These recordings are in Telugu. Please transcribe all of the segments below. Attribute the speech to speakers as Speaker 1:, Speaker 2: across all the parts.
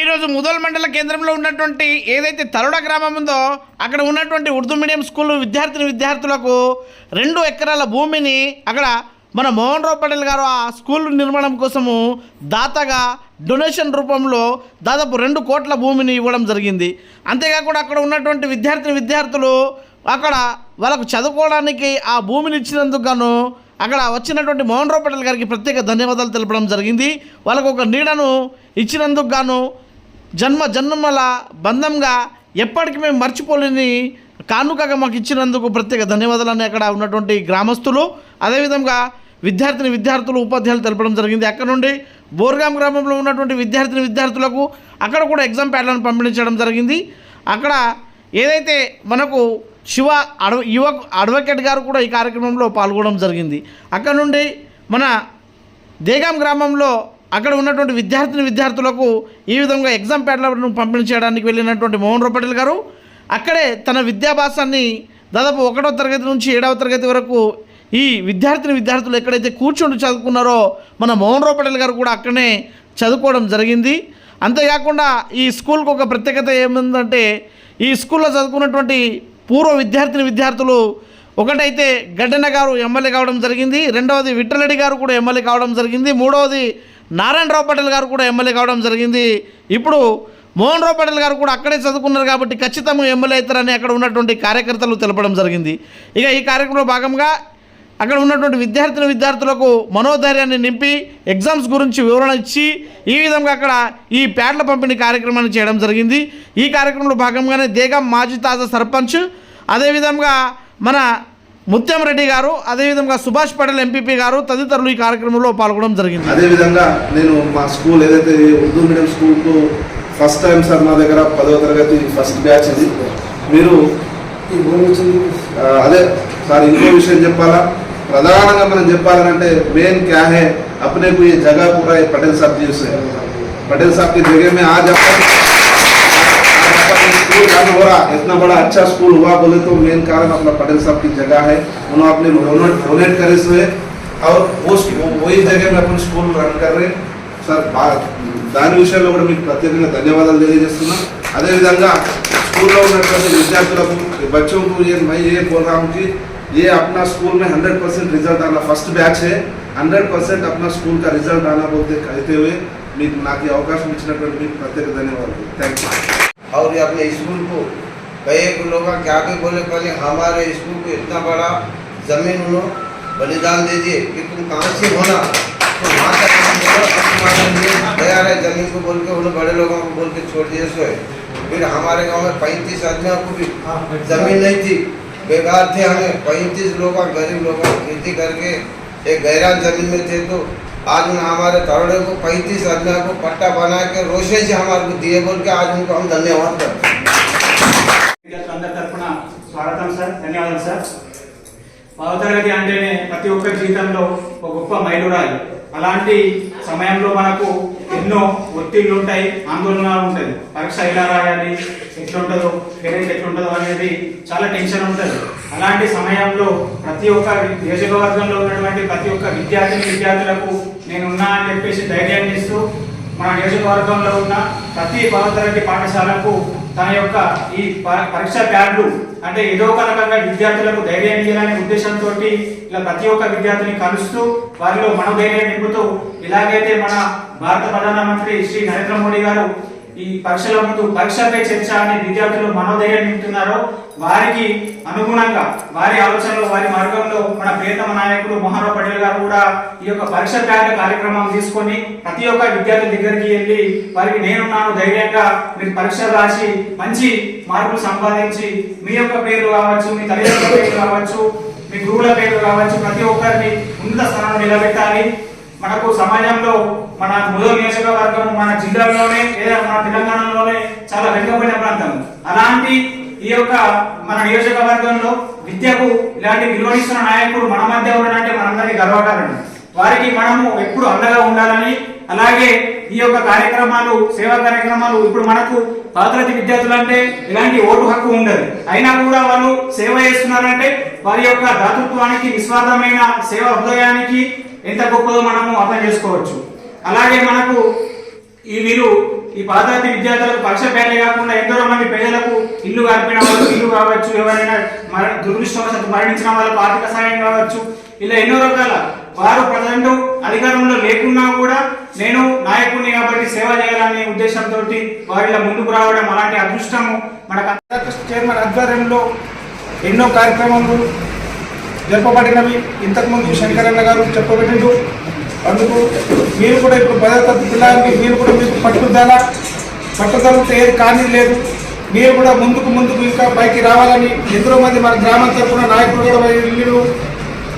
Speaker 1: ఈరోజు ముదల్ మండల కేంద్రంలో ఉన్నటువంటి ఏదైతే తరుడ గ్రామం ఉందో అక్కడ ఉన్నటువంటి ఉర్దూ మీడియం స్కూల్ విద్యార్థిని విద్యార్థులకు రెండు ఎకరాల భూమిని అక్కడ మన మోహన్ రావు పటేల్ గారు ఆ స్కూల్ నిర్మాణం కోసము దాతగా డొనేషన్ రూపంలో దాదాపు రెండు కోట్ల భూమిని ఇవ్వడం జరిగింది. అంతేకాకుండా అక్కడ ఉన్నటువంటి విద్యార్థిని విద్యార్థులు అక్కడ వాళ్ళకు చదువుకోవడానికి ఆ భూమిని ఇచ్చినందుకు గాను అక్కడ వచ్చినటువంటి మోహన్ రావు పటేల్ గారికి ప్రత్యేక ధన్యవాదాలు తెలపడం జరిగింది. వాళ్ళకు ఒక నీడను ఇచ్చినందుకు గాను జన్మ జన్మల బంధంగా ఎప్పటికీ మేము మర్చిపోలేని కానుకగా మాకు ఇచ్చినందుకు ప్రత్యేక ధన్యవాదాలని అక్కడ ఉన్నటువంటి గ్రామస్తులు. అదేవిధంగా విద్యార్థిని విద్యార్థులు ఉపాధ్యాయులు తెలపడం జరిగింది. అక్కడ నుండి బోర్గాం గ్రామంలో ఉన్నటువంటి విద్యార్థిని విద్యార్థులకు అక్కడ కూడా ఎగ్జామ్ ప్యాడ్లను పంపించడం జరిగింది. అక్కడ ఏదైతే మనకు శివ అడ్వ యువ అడ్వకేట్ గారు కూడా ఈ కార్యక్రమంలో పాల్గొనడం జరిగింది. అక్కడ నుండి మన దేగాం గ్రామంలో అక్కడ ఉన్నటువంటి విద్యార్థిని విద్యార్థులకు ఈ విధంగా ఎగ్జామ్ ప్యాడ్లను పంపిణీ చేయడానికి వెళ్ళినటువంటి మోహన్ రావు గారు అక్కడే తన విద్యాభ్యాసాన్ని దాదాపు ఒకటో తరగతి నుంచి ఏడవ తరగతి వరకు ఈ విద్యార్థిని విద్యార్థులు ఎక్కడైతే కూర్చుండి చదువుకున్నారో మన మోహన్ రావు పటేల్ గారు కూడా అక్కడనే చదువుకోవడం జరిగింది. అంతేకాకుండా ఈ స్కూల్కి ఒక ప్రత్యేకత ఏముందంటే ఈ స్కూల్లో చదువుకున్నటువంటి పూర్వ విద్యార్థిని విద్యార్థులు ఒకటైతే గడ్డన గారు ఎమ్మెల్యే కావడం జరిగింది రెండవది విఠలరెడ్డి గారు కూడా ఎమ్మెల్యే కావడం జరిగింది మూడవది నారాయణరావు పటేల్ గారు కూడా ఎమ్మెల్యే కావడం జరిగింది. ఇప్పుడు మోహన్ రావు పటేల్ గారు కూడా అక్కడే చదువుకున్నారు కాబట్టి ఖచ్చితంగా ఎమ్మెల్యే అవుతారని అక్కడ ఉన్నటువంటి కార్యకర్తలు తెలపడం జరిగింది. ఇక ఈ కార్యక్రమంలో భాగంగా అక్కడ ఉన్నటువంటి విద్యార్థిని విద్యార్థులకు మనోధైర్యాన్ని నింపి ఎగ్జామ్స్ గురించి వివరణ ఇచ్చి ఈ విధంగా అక్కడ ఈ ప్యాడ్ల పంపిణీ కార్యక్రమాన్ని చేయడం జరిగింది. ఈ కార్యక్రమంలో భాగంగానే దేగం మాజీ తాజా సర్పంచ్ అదేవిధంగా మన ముత్యంరెడ్డి గారు అదేవిధంగా సుభాష్ పటేల్ ఎంపీపీ గారు తదితరులు ఈ కార్యక్రమంలో పాల్గొనడం జరిగింది.
Speaker 2: అదేవిధంగా నేను మా స్కూల్ ఏదైతే ఉర్దూ మీడియం స్కూల్తో ఫస్ట్ టైం సార్ మా దగ్గర పదవ తరగతి ఫస్ట్ బ్యాచ్ ఇది. మీరు అదే సార్ ఇంకో విషయం చెప్పాలా? ప్రధానంగా మనం చెప్పాలంటే మెయిన్ క్యాహే హే పోయే జగా కూడా పటేల్ సాబ్ జీవసే పటేల్ సాబ్కి జగే మే स्कूल रन हो रहा, इतना बड़ा अच्छा स्कूल हुआ बोले तो मेन कारण अपना पटेल साहब की जगह है। उन्होंने अपने डोनेट करे से और वो वही जगह में अपन स्कूल रन कर रहे। सर, बात, दाने विषय దాని విషయంలో కూడా మీకు ప్రత్యేకంగా ధన్యవాదాలు తెలియజేస్తున్నా बच्चों को ये, मैं ये बोल रहा हूँ कि ये अपना स्कूल में 100 परसेंट रिज़ल्ट आना फ़र्स्ट बैच है। 100 परसेंट अपना स्कूल का रिज़ल्ट आना बोलते, कहते हुए ना अवकाश प्रत्येक धन्यवाद। थैंक यू
Speaker 3: और ये अपने स्कूल को कई लोग आगे बोले पहले हमारे स्कूल को इतना बड़ा ज़मीन उन्होंने बलिदान दीजिए कि तुम कहाँ से होना तो तैयार है ज़मीन को बोल के उन्होंने बड़े लोगों को बोल के छोड़ दिए सोए। फिर हमारे गाँव में पैंतीस आदमियों को भी हाँ, ज़मीन नहीं थी। बेकार थे हमें। पैंतीस लोग गरीब लोग खेती करके एक गहरा ज़मीन में थे तो आज उन हमारे तरोड़े को पैंतीस आदमियों को पट्टा बना के रोशे से हमारे को दिए बोल के आज उनको हम धन्यवाद करते हैं
Speaker 4: అందరి తరఫున స్వాగతం సార్ ధన్యవాదాలు సార్ పదవ తరగతి అంటేనే ప్రతి ఒక్కరి జీవితంలో ఒక గొప్ప మైలురాయి అలాంటి సమయంలో మనకు ఎన్నో ఒత్తిళ్ళు ఉంటాయి ఆందోళన ఉంటుంది పరీక్ష ఎలా రాయాలి ఎట్లుంటుందో పేరెంట్ ఎట్లుంటుందో అనేది చాలా టెన్షన్ ఉంటుంది అలాంటి సమయంలో ప్రతి ఒక్క నియోజకవర్గంలో ఉన్నటువంటి ప్రతి ఒక్క విద్యార్థిని విద్యార్థులకు నేను ఉన్నా అని చెప్పేసి ధైర్యాన్ని ఇస్తూ మన నియోజకవర్గంలో ఉన్న ప్రతి పదవ తరగతి పాఠశాలకు తన యొక్క ఈ పరీక్ష ప్యాడ్లు అంటే ఏదో ఒక రకంగా విద్యార్థులకు ధైర్యం ఇవ్వాలనే ఉద్దేశంతో ఇలా ప్రతి ఒక్క విద్యార్థిని కలుస్తూ వారిలో మనోధైర్యం నింపుతూ ఇలాగైతే మన భారత ప్రధానమంత్రి శ్రీ నరేంద్ర మోడీ గారు ఈ పరీక్షల ముందు పరీక్షపై చర్చ అనే విద్యార్థులు మనోధైర్యం నింపుతున్నారో వారికి అనుగుణంగా వారి ఆలోచనలో వారి మార్గంలో మన ప్రియతమ నాయకుడు మోహన్ పటేల్ గారు కూడా ఈ యొక్క పరీక్ష ప్యాడ్ కార్యక్రమం తీసుకొని ప్రతి ఒక్క విద్యార్థి దగ్గరికి వెళ్ళి వారికి నేనున్నాను ధైర్యంగా మీరు పరీక్షలు రాసి మంచి మార్కులు సంపాదించి మీ యొక్క పేరు కావచ్చు మీ తల్లిదండ్రుల పేరు కావచ్చు మీ గురువుల పేర్లు కావచ్చు ప్రతి ఒక్కరిని ఉన్నత స్థానంలో నిలబెట్టాలి. మనకు సమాజంలో మన ముదల్ నియోజకవర్గం మన జిల్లాలోనే లేదా మన తెలంగాణలోనే చాలా వెనుకబడిన ప్రాంతం. అలాంటి ఈ యొక్క మన నియోజకవర్గంలో విద్యకు ఇలాంటి విలువనిస్తున్న నాయకుడు మన మధ్య ఉన్నాడంటే మనందరికీ గర్వకారణం. వారికి మనము ఎప్పుడు అండగా ఉండాలని అలాగే ఈ యొక్క కార్యక్రమాలు సేవా కార్యక్రమాలు ఇప్పుడు మనకు పాత్రతి విద్యార్థులు అంటే ఇలాంటి ఓటు హక్కు ఉండదు. అయినా కూడా వాళ్ళు సేవ చేస్తున్నారంటే వారి యొక్క దాతృత్వానికి నిస్వార్థమైన సేవ హృదయానికి ఎంత గొప్పదో మనము అర్థం చేసుకోవచ్చు. అలాగే మనకు ఈ వీరు
Speaker 5: ఈ పాదాతి విద్యార్థులకు పరీక్ష పేర్లే కాకుండా ఎందరో మంది పేదలకు ఇల్లు కల్పిన వాళ్ళు ఇల్లు కావచ్చు ఎవరైనా మర దురదృష్టవశాత్తు మరణించిన వాళ్ళకు ఆర్థిక సహాయం కావచ్చు ఇలా ఎన్నో రకాల వారు ప్రజెంట్ అధికారంలో లేకున్నా కూడా నేను నాయకుడిని కాబట్టి సేవ చేయాలనే ఉద్దేశంతో వారిలా ముందుకు రావడం అలాంటి అదృష్టము మన చైర్మన్ ఆధ్వర్యంలో ఎన్నో కార్యక్రమాలు జరపబడినవి. ఇంతకుముందు శంకరన్న గారు చెప్పబడిండు. అందుకు మీరు కూడా ఇప్పుడు పదో పిల్లలకి మీరు కూడా మీకు పట్టుదల పట్టుదలతో ఏది కానీ లేదు. మీరు కూడా ముందుకు ముందుకు ఇంకా పైకి రావాలని ఎందరో మంది మన గ్రామం తరఫున నాయకులు కూడా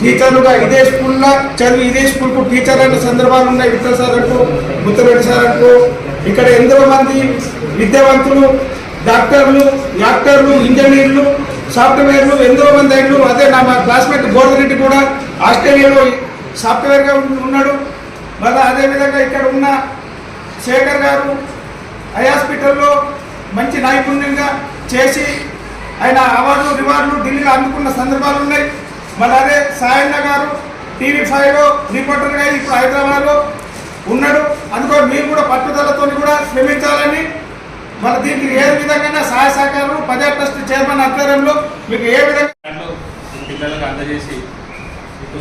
Speaker 5: టీచర్లుగా ఇదే స్కూల్లో చదివి ఇదే స్కూల్కు టీచర్ అంటే సందర్భాలు ఉన్నాయి విఠల్ సార్ అంటూ ముత్తరెడ్డి సార్ అంటూ ఇక్కడ ఎంతో మంది విద్యావంతులు డాక్టర్లు యాక్టర్లు ఇంజనీర్లు సాఫ్ట్వేర్లు ఎంతో మంది అయినలు అదే నా మా క్లాస్మేట్ గోర్ధరెడ్డి కూడా ఆస్ట్రేలియాలో సాఫ్ట్వేర్గా ఉన్నాడు. మళ్ళీ అదేవిధంగా ఇక్కడ ఉన్న శేఖర్ గారు ఐ హాస్పిటల్లో మంచి నైపుణ్యంగా చేసి ఆయన అవార్డులు రివార్డులు ఢిల్లీలో అందుకున్న సందర్భాలు ఉన్నాయి. మళ్ళీ అదే సాయన్న గారు టీవీ ఫైవ్లో రిపోర్టర్గా ఇప్పుడు హైదరాబాద్లో ఉన్నాడు. అందుకో మీరు కూడా పట్టుదలతో కూడా శ్రమించాలని. మళ్ళీ దీనికి ఏ విధంగా సహాయ సహకారం పదే ట్రస్ట్ చైర్మన్ ఆధ్వర్యంలో మీకు ఏ విధంగా
Speaker 6: పిల్లలకు అందజేసి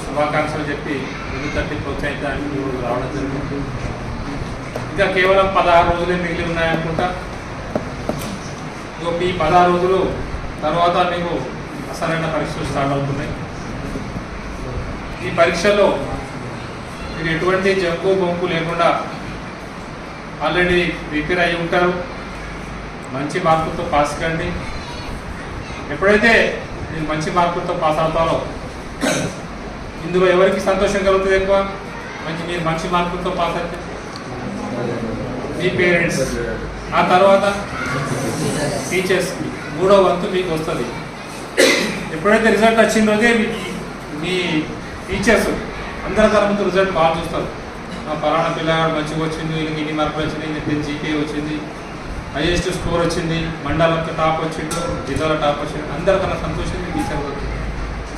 Speaker 6: శుభాకాంక్షలు చెప్పి ముందు తట్టి ప్రోత్సహించడానికి మీరు రావడం జరిగింది. ఇంకా కేవలం పదహారు రోజులే మిగిలి ఉన్నాయనుకుంటా. ఇంకో ఈ పదహారు రోజులు తర్వాత మీకు అసలైన పరీక్షలు స్టార్ట్ అవుతున్నాయి. ఈ పరీక్షలో మీరు ఎటువంటి జంకు బొంకు లేకుండా ఆల్రెడీ ప్రిపేర్ అయి ఉంటారు. మంచి మార్కులతో పాస్ కండి. ఎప్పుడైతే మీరు మంచి మార్కులతో పాస్ అవుతారో ఇందులో ఎవరికి సంతోషం కలుగుతుంది ఎక్కువ? మంచి మీరు మంచి మార్కులతో పాస్ అయితే. మీ పేరెంట్స్. ఆ తర్వాత టీచర్స్. మూడో వంతు మీకు వస్తుంది. ఎప్పుడైతే రిజల్ట్ వచ్చిన రోజే మీ మీ టీచర్స్ అందరి ముందు రిజల్ట్ బాగా చూస్తారు. మా పలానా పిల్లగాడు మంచిగా వచ్చింది ఈయనకి ఇన్ని మార్కులు వచ్చింది ఇంత జీకే వచ్చింది హైయెస్ట్ స్కోర్ వచ్చింది మండలంకి టాప్ వచ్చిండు జిల్లాలో టాప్ వచ్చిండు అందరికన్నా సంతోషం మీ టీచర్ వచ్చింది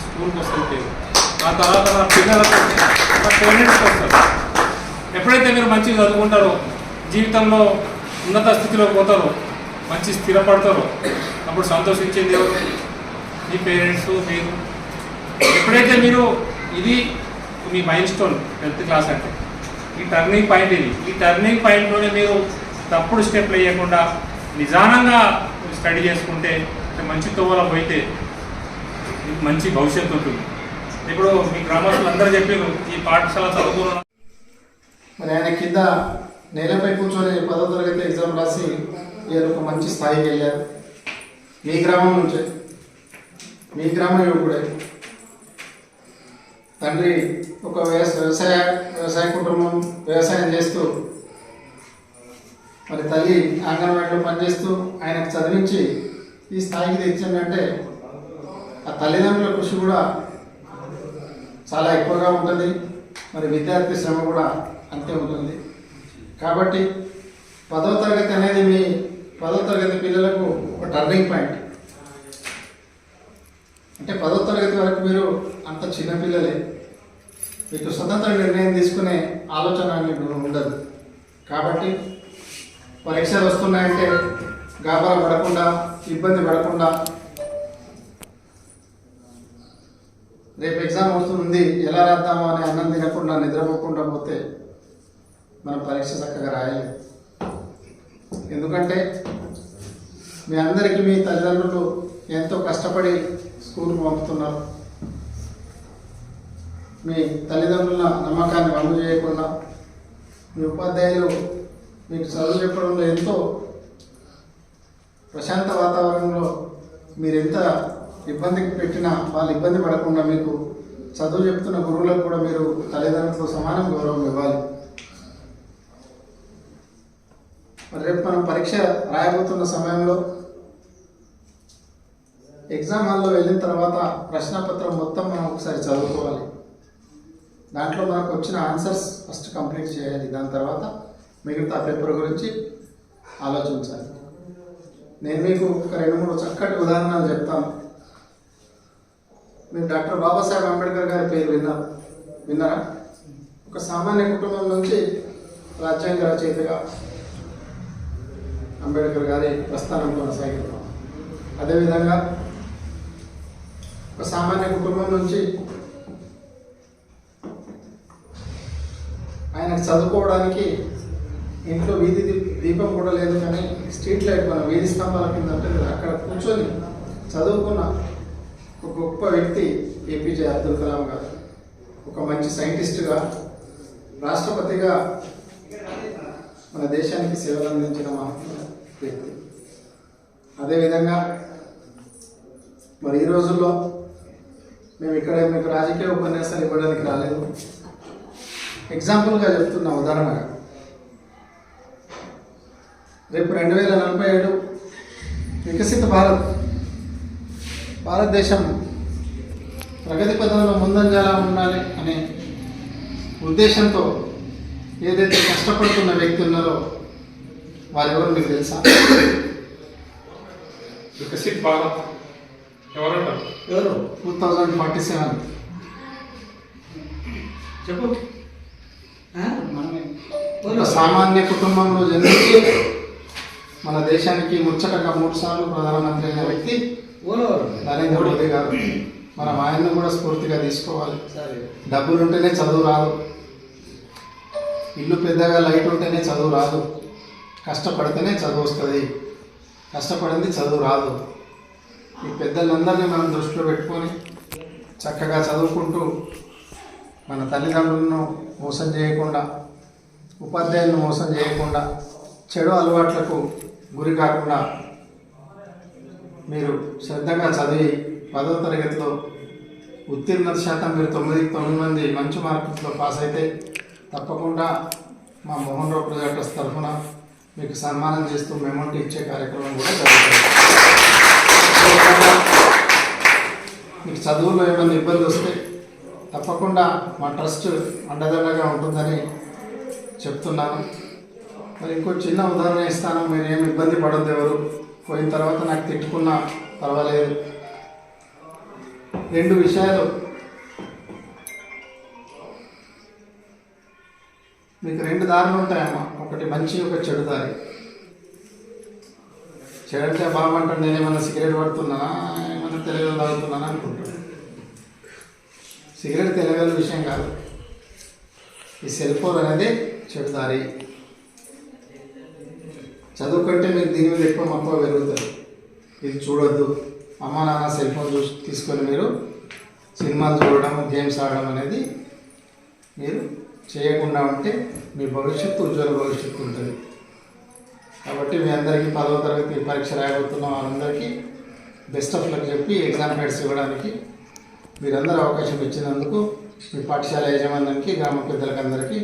Speaker 6: స్కూల్కి వస్తుంది పేరు. ఆ తర్వాత నా పిల్లలకు ఎప్పుడైతే మీరు మంచిగా చదువుకుంటారో జీవితంలో ఉన్నత స్థితిలో పోతారో మంచి స్థిరపడతారో అప్పుడు సంతోషించేది ఎవరు మీ పేరెంట్స్ మీరు. ఎప్పుడైతే మీరు ఇది మీ మైల్ స్టోన్ టెన్త్ క్లాస్ అంటే ఈ టర్నింగ్ పాయింట్ ఇది. ఈ టర్నింగ్ పాయింట్లోనే మీరు తప్పుడు స్టెప్లు వేయకుండా నిదానంగా స్టడీ చేసుకుంటే మంచి తోవలో పోయితే మీకు మంచి భవిష్యత్తు ఉంటుంది. ఇప్పుడు మీ గ్రామస్తులు అందరూ చెప్పారు ఈ పాఠశాల చదువుకున్న
Speaker 7: మరి ఆయన కింద నేలపై కూర్చొని పదో తరగతి ఎగ్జామ్ రాసి ఈయన ఒక మంచి స్థాయికి వెళ్ళారు. మీ గ్రామం నుంచే. మీ గ్రామం యువకుడే తండ్రి ఒక వ్యవసాయ వ్యవసాయ కుటుంబం వ్యవసాయం చేస్తూ మరి తల్లి అంగన్వాడీలో పనిచేస్తూ ఆయనకు చదివించి ఈ స్థాయికి తెచ్చిందంటే ఆ తల్లిదండ్రుల కృషి కూడా చాలా ఎక్కువగా ఉంటుంది. మరి విద్యార్థి శ్రమ కూడా అంతే ఉంటుంది. కాబట్టి పదవ తరగతి అనేది మీ పదవ తరగతి పిల్లలకు ఒక టర్నింగ్ పాయింట్ అంటే పదవ తరగతి వరకు మీరు అంత చిన్న పిల్లలే. మీకు స్వతంత్ర నిర్ణయం తీసుకునే ఆలోచన మీకు ఉండదు. కాబట్టి పరీక్షలు వస్తున్నాయంటే గాబరా పడకుండా ఇబ్బంది పడకుండా రేపు ఎగ్జామ్ వస్తుంది ఎలా రాద్దామో అని అన్నం తినకుండా నిద్రపోకుండా పోతే మనం పరీక్ష చక్కగా రాయలేము ఎందుకంటే మీ అందరికీ మీ తల్లిదండ్రులు ఎంతో కష్టపడి స్కూల్కి పంపుతున్నారు. మీ తల్లిదండ్రుల నమ్మకాన్ని అమలు చేయకుండా మీ ఉపాధ్యాయులు మీకు చదువు చెప్పడంలో ఎంతో ప్రశాంత వాతావరణంలో మీరు ఎంత ఇబ్బందికి పెట్టినా వాళ్ళు ఇబ్బంది పడకుండా మీకు చదువు చెప్తున్న గురువులకు కూడా మీరు తల్లిదండ్రులతో సమానం గౌరవం ఇవ్వాలి. మరి రేపు మనం పరీక్ష రాయబోతున్న సమయంలో ఎగ్జామ్ హాల్లో వెళ్ళిన తర్వాత ప్రశ్నపత్రం మొత్తం మనం ఒకసారి చదువుకోవాలి. దాంట్లో మనకు వచ్చిన ఆన్సర్స్ ఫస్ట్ కంప్లీట్ చేయాలి. దాని తర్వాత మిగతా పేపర్ గురించి ఆలోచించాలి. నేను మీకు ఒక రెండు మూడు చక్కటి ఉదాహరణలు చెప్తాను. మీరు డాక్టర్ బాబాసాహెబ్ అంబేద్కర్ గారి పేరు విన్నారు విన్నారా? ఒక సామాన్య కుటుంబం నుంచి రాజ్యాంగ రచయితగా అంబేద్కర్ గారి ప్రస్థానం కొనసాగిస్తున్నాం అదేవిధంగా ఒక సామాన్య కుటుంబం నుంచి ఆయనకు చదువుకోవడానికి ఇంట్లో వీధి దీపం కూడా లేదు కానీ స్ట్రీట్ లైట్ మన వీధి స్తంభాల కింద ఉంటుంది అక్కడ కూర్చొని చదువుకున్న ఒక గొప్ప వ్యక్తి ఏపీజే అబ్దుల్ కలాం గారు. ఒక మంచి సైంటిస్ట్గా రాష్ట్రపతిగా మన దేశానికి సేవలు అందించిన మహత్వ వ్యక్తి. అదేవిధంగా మరి ఈ రోజుల్లో మేము ఇక్కడ మీకు రాజకీయ ఉపన్యాసాలు ఇవ్వడానికి రాలేదు. ఎగ్జాంపుల్గా చెప్తున్నా ఉదాహరణగా రేపు రెండు వేల నలభై ఏడు వికసిత భారత్ భారతదేశం ప్రగతి పదంలో ముందంజలా ఉండాలి అనే ఉద్దేశంతో ఏదైతే కష్టపడుతున్న వ్యక్తి ఉన్నారో వారెవరు మీకు తెలుసా?
Speaker 6: వికసిత్ భారత్. ఎవరంటారు?
Speaker 1: ఎవరు?
Speaker 7: Two thousand forty seven.
Speaker 1: చెప్పు.
Speaker 7: సామాన్య కుటుంబంలో జన్మించి మన దేశానికి ముచ్చటగా మూడు సార్లు ప్రధానమంత్రి అయిన వ్యక్తి? నరేంద్ర మోదీ గారు. మనం ఆయన్ని కూడా స్ఫూర్తిగా తీసుకోవాలి. డబ్బులు ఉంటేనే చదువు రాదు. ఇల్లు పెద్దగా లైట్ ఉంటేనే చదువు రాదు. కష్టపడితేనే చదువు వస్తుంది. కష్టపడింది చదువు రాదు. ఈ పెద్దలందరినీ మనం దృష్టిలో పెట్టుకొని చక్కగా చదువుకుంటూ మన తల్లిదండ్రులను మోసం చేయకుండా ఉపాధ్యాయులను మోసం చేయకుండా చెడు అలవాట్లకు గురి కాకుండా మీరు శ్రద్ధగా చదివి పదవ తరగతిలో ఉత్తీర్ణత శాతం మీరు తొమ్మిది తొమ్మిది మంది మంచి మార్కులతో పాస్ అయితే తప్పకుండా మా మోహన్ రావు ప్రొజెక్టర్స్ తరఫున మీకు సన్మానం చేస్తూ మెమోంట్ ఇచ్చే కార్యక్రమం కూడా జరుగుతుంది. మీకు చదువులో ఏమైనా ఇబ్బంది వస్తే తప్పకుండా మా ట్రస్ట్ అండదండగా ఉంటుందని చెప్తున్నాను. మరి ఇంకో చిన్న ఉదాహరణ ఇస్తాను. మీరు ఏమి ఇబ్బంది పడద్దు ఎవరు? పోయిన తర్వాత నాకు తిట్టుకున్నా పర్వాలేదు. రెండు విషయాలు మీకు రెండు దారులు ఉంటాయమ్మా. ఒకటి మంచి ఒక చెడు దారి. చెడంటే బాగుంటాడు నేను ఏమైనా సిగరెట్ పడుతున్నానా ఏమన్నా తెలియదు తాగుతున్నానా అనుకుంటున్నాను సిగరెట్ తెలుగు విషయం కాదు. ఈ సెల్ ఫోన్ అనేది చెడు దారి. చదువుకుంటే మీకు దీని మీద ఎక్కువ మక్కువ పెరుగుతుంది. ఇది చూడొద్దు. అమ్మ నాన్న సెల్ ఫోన్ చూసి తీసుకొని మీరు సినిమాలు చూడడం గేమ్స్ ఆడడం అనేది మీరు చేయకుండా ఉంటే మీ భవిష్యత్తు ఉజ్వల భవిష్యత్తు ఉంటుంది. కాబట్టి మీ అందరికీ పదవ తరగతి పరీక్ష రాయబోతున్న వాళ్ళందరికీ బెస్ట్ ఆఫ్ లక్ చెప్పి ఎగ్జామ్ ప్యాడ్స్ ఇవ్వడానికి మీరందరూ అవకాశం ఇచ్చినందుకు మీ పాఠశాల యజమానికి గ్రామ పెద్దలకు అందరికీ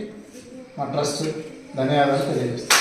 Speaker 7: మా ట్రస్ట్ ధన్యవాదాలు తెలియజేస్తాను